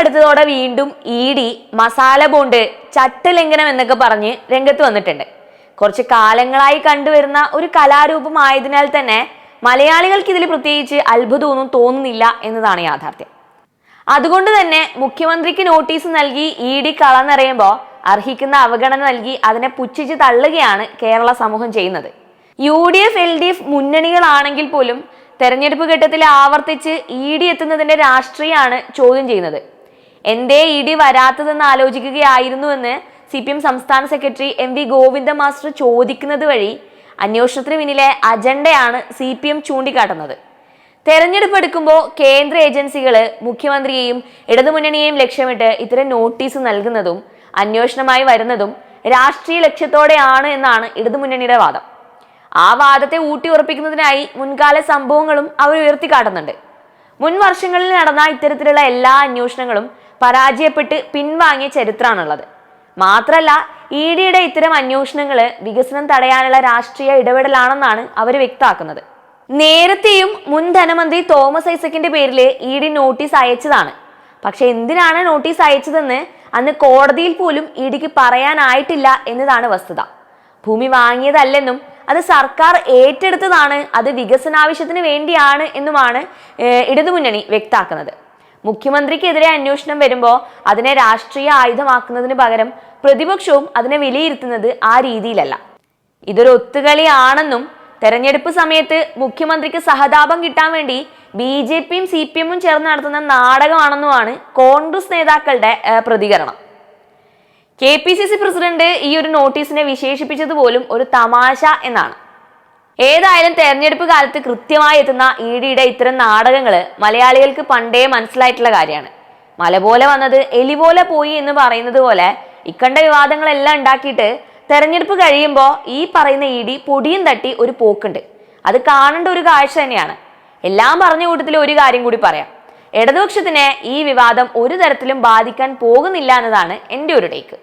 അടുത്തതോടെ വീണ്ടും E D masala bond ചട്ടലംഘനം എന്നൊക്കെ പറഞ്ഞ് രംഗത്ത് വന്നിട്ടുണ്ട്. കുറച്ച് കാലങ്ങളായി കണ്ടുവരുന്ന ഒരു കലാരൂപമായതിനാൽ തന്നെ മലയാളികൾക്ക് ഇതിൽ പ്രത്യേകിച്ച് അത്ഭുതമൊന്നും തോന്നുന്നില്ല എന്നതാണ് യാഥാർത്ഥ്യം. അതുകൊണ്ട് തന്നെ മുഖ്യമന്ത്രിക്ക് നോട്ടീസ് നൽകി ഇ ഡി കളന്നറിയുമ്പോൾ അർഹിക്കുന്ന അവഗണന നൽകി അതിനെ പുച്ഛിച്ച് തള്ളുകയാണ് കേരള സമൂഹം ചെയ്യുന്നത്. U D F L D F മുന്നണികളാണെങ്കിൽ പോലും തെരഞ്ഞെടുപ്പ് ഘട്ടത്തിൽ ആവർത്തിച്ച് ഇ ഡി എത്തുന്നതിന്റെ രാഷ്ട്രീയമാണ് ചോദ്യം ചെയ്യുന്നത്. എന്തേ ഇ ഡി വരാത്തതെന്ന് ആലോചിക്കുകയായിരുന്നുവെന്ന് സി പി എം സംസ്ഥാന secretary M V Govinda master ചോദിക്കുന്നത് വഴി അന്വേഷണത്തിന് പിന്നിലെ അജണ്ടയാണ് സി പി എം ചൂണ്ടിക്കാട്ടുന്നത്. തെരഞ്ഞെടുപ്പ് എടുക്കുമ്പോൾ കേന്ദ്ര ഏജൻസികൾ മുഖ്യമന്ത്രിയെയും ഇടതുമുന്നണിയെയും ലക്ഷ്യമിട്ട് ഇത്തരം നോട്ടീസ് നൽകുന്നതും അന്വേഷണമായി വരുന്നതും രാഷ്ട്രീയ ലക്ഷ്യത്തോടെയാണ് എന്നാണ് ഇടതുമുന്നണിയുടെ വാദം. ആ വാദത്തെ ഊട്ടി ഉറപ്പിക്കുന്നതിനായി മുൻകാല സംഭവങ്ങളും അവർ ഉയർത്തിക്കാട്ടുന്നുണ്ട്. മുൻ വർഷങ്ങളിൽ നടന്ന ഇത്തരത്തിലുള്ള എല്ലാ അന്വേഷണങ്ങളും പരാജയപ്പെട്ട് പിൻവാങ്ങിയ ചരിത്രമാണുള്ളത് മാത്രമല്ല ഇ ഡിയുടെ ഇത്തരം അന്വേഷണങ്ങൾ വികസനം തടയാനുള്ള രാഷ്ട്രീയ ഇടപെടലാണെന്നാണ് അവർ വ്യക്തമാക്കുന്നത്. നേരത്തെയും മുൻ ധനമന്ത്രി തോമസ് ഐസക്കിന്റെ പേരിൽ ഇ ഡി നോട്ടീസ് അയച്ചതാണ്. പക്ഷെ എന്തിനാണ് നോട്ടീസ് അയച്ചതെന്ന് അന്ന് കോടതിയിൽ പോലും ഇ ഡിക്ക് പറയാനായിട്ടില്ല എന്നതാണ് വസ്തുത. ഭൂമി വാങ്ങിയതല്ലെന്നും അത് സർക്കാർ ഏറ്റെടുത്തതാണ് അത് വികസനാവശ്യത്തിന് വേണ്ടിയാണ് എന്നുമാണ് ഇടതുമുന്നണി വ്യക്താക്കുന്നത് മുഖ്യമന്ത്രിക്കെതിരെ അന്വേഷണം വരുമ്പോൾ അതിനെ രാഷ്ട്രീയ ആയുധമാക്കുന്നതിന് പകരം പ്രതിപക്ഷവും അതിനെ വിലയിരുത്തുന്നത് ആ രീതിയിലല്ല. ഇതൊരു ഒത്തുകളിയാണെന്നും തെരഞ്ഞെടുപ്പ് സമയത്ത് മുഖ്യമന്ത്രിക്ക് സഹതാപം കിട്ടാൻ വേണ്ടി ബി ജെ പിയും സി പി എമ്മും ചേർന്ന് നടത്തുന്ന നാടകമാണെന്നുമാണ് കോൺഗ്രസ് നേതാക്കളുടെ പ്രതികരണം. K P C C president ഈ ഒരു നോട്ടീസിനെ വിശേഷിപ്പിച്ചത് പോലും ഒരു തമാശ എന്നാണ്. ഏതായാലും തെരഞ്ഞെടുപ്പ് കാലത്ത് കൃത്യമായി എത്തുന്ന ഇ ഡിയുടെ ഇത്തരം നാടകങ്ങൾ മലയാളികൾക്ക് പണ്ടേ മനസ്സിലായിട്ടുള്ള കാര്യമാണ്. മല പോലെ വന്നത് എലി പോലെ പോയി എന്ന് പറയുന്നത് പോലെ ഇക്കണ്ട വിവാദങ്ങളെല്ലാം ഉണ്ടാക്കിയിട്ട് തെരഞ്ഞെടുപ്പ് കഴിയുമ്പോൾ ഈ പറയുന്ന ഇ ഡി പൊടിയും തട്ടി ഒരു പോക്കുണ്ട്. അത് കാണേണ്ട ഒരു കാഴ്ച തന്നെയാണ്. എല്ലാം പറഞ്ഞ കൂട്ടത്തിൽ ഒരു കാര്യം കൂടി പറയാം. ഇടതുപക്ഷത്തിനെ ഈ വിവാദം ഒരു തരത്തിലും ബാധിക്കാൻ പോകുന്നില്ല എന്നതാണ് എന്റെ ഒരു ടേക്ക്.